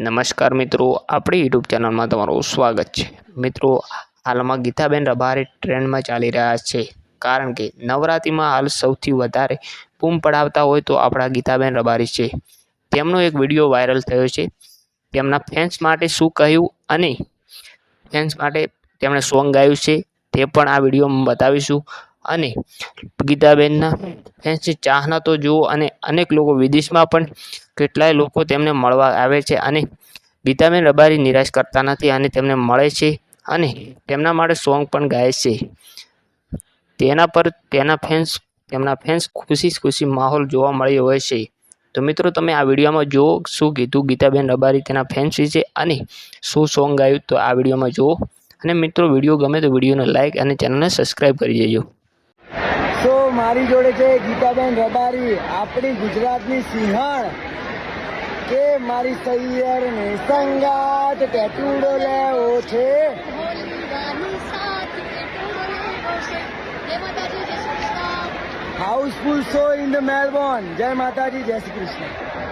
નમસ્કાર મિત્રો, આપણી યુટ્યુબ ચેનલમાં તમારું સ્વાગત છે. મિત્રો, હાલમાં ગીતાબેન રબારી ટ્રેન્ડમાં ચાલી રહ્યા છે. કારણ કે નવરાત્રિમાં હાલ સૌથી વધારે બૂમ પડાવતા હોય તો આપણા ગીતાબેન રબારી છે. તેમનો એક વીડિયો વાયરલ થયો છે. તેમના ફેન્સ માટે શું કહ્યું અને ફેન્સ માટે તેમણે સોંગ ગાયું છે તે પણ આ વિડીયોમાં બતાવીશું. અને ગીતાબેનના ફેન્સની ચાહના તો જુઓ અને અનેક લોકો વિદેશમાં પણ કેટલાય લોકો તેમને મળવા આવે છે અને ગીતાબેન રબારી નિરાશ કરતા નથી અને તેમને મળે છે અને તેમના માટે સોંગ પણ ગાય છે. તેના પર તેના ફેન્સ તેમના ફેન્સ ખુશી ખુશી માહોલ જોવા મળ્યો હોય છે. તો મિત્રો તમે આ વિડીયોમાં જુઓ શું કીધું ગીતાબેન રબારી તેના ફેન્સ વિશે અને શું સોંગ ગાયું તો આ વિડીયોમાં જુઓ. અને મિત્રો વીડિયો ગમે તો વિડીયોને લાઇક અને ચેનલને સબસ્ક્રાઈબ કરી દેજો. સો મારી જોડે છે ગીતાબેન રબારી આપણી ગુજરાતની સિંહણ. કે મારી સૈયર ને સંગાત ટેટુડો લેવો છે? Housefull show in the Melbourne જય માતાજી જય શ્રી કૃષ્ણ.